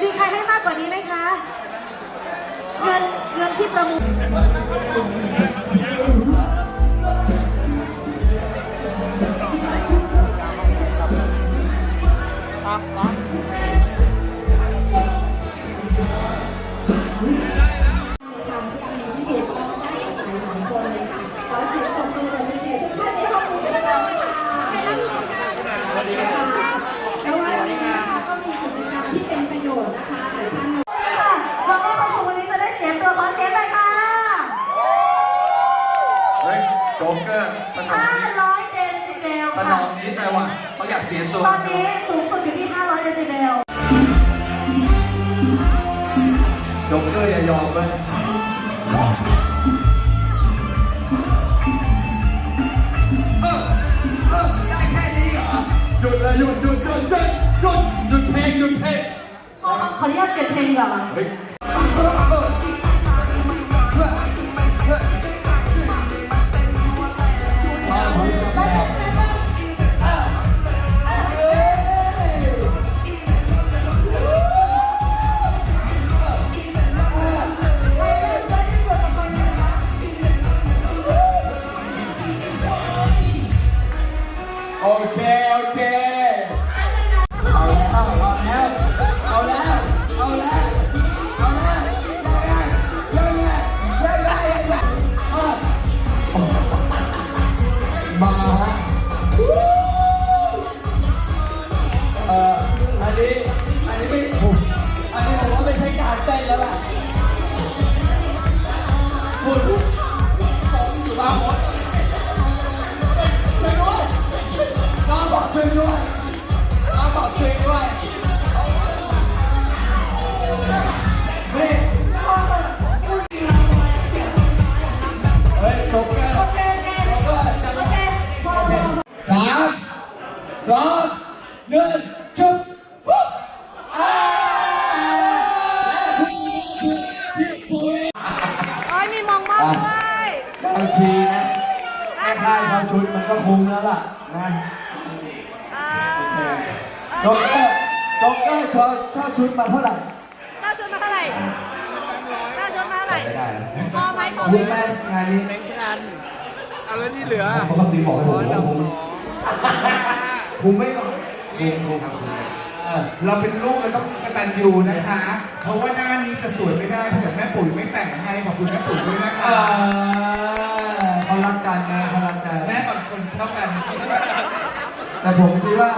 มีใครให้มากกว่านี้ไหมคะ เงินเงินที่ประมูลค่ะ ฮ้ยโจ๊กเกอร์สนองนี้500เดซิเบลสนค่ะองนี้แปลว่าเขาอยากเสียตัวตอนนี้สูงสุดอยู่ที่ 500เดซิเบลโจ๊กเกอร์อย่ายอมเลยเออเออได้แค่นี้เหรอหยุดเลยหยุดหยุดหยุดหยุดหยุดหยุดเพลงหยุดเพลง ขอขออนุญาตเปลี่ยนเพลงดีกว่าค่ะเฮ้ย งด้วยน้อบอกช่วยด้วยนี่เฮ้ยจบกันโอเคโอเคจบกันโอเคสามสองหนึ่งจุดปุ๊บอ่าพี่ปุ้ยโอ้ยมีมองมอบด้วยบางทีนะ แค่ค่าเช่าชุดมันก็คุ้มแล้วล่ะนะ ด็อกเตอร์ด็อกเตอร์เช่าเช่าชุดมาเท่าไหร่เช่าชุดมาเท่าไหร่เช่าชุดมาเท่าไหร่ไม่ได้พอไหมพอคุ้มไหไหมมงานนี้แบงค์พันเอาแล้วที่เหลือเขาก็ซื้อบอกให้ผมอันดัว่าบคุ้มสองคุ้มไหมก่อนคุ้มคุ้มครับเออเราเป็นลูกเราต้องกตัญญูนะคะ เพราะว่าหน้านี้จะสวยไม่ได้ถ้าเกิดแม่ปุ๋ยไม่แต่งให้ขอบคุณแม่ปุ๋ยด้วยนะเอคะอเขารักกันนะเขารักกันแม่ก่อนคนเท่ากัน แต่ผมคิดว่า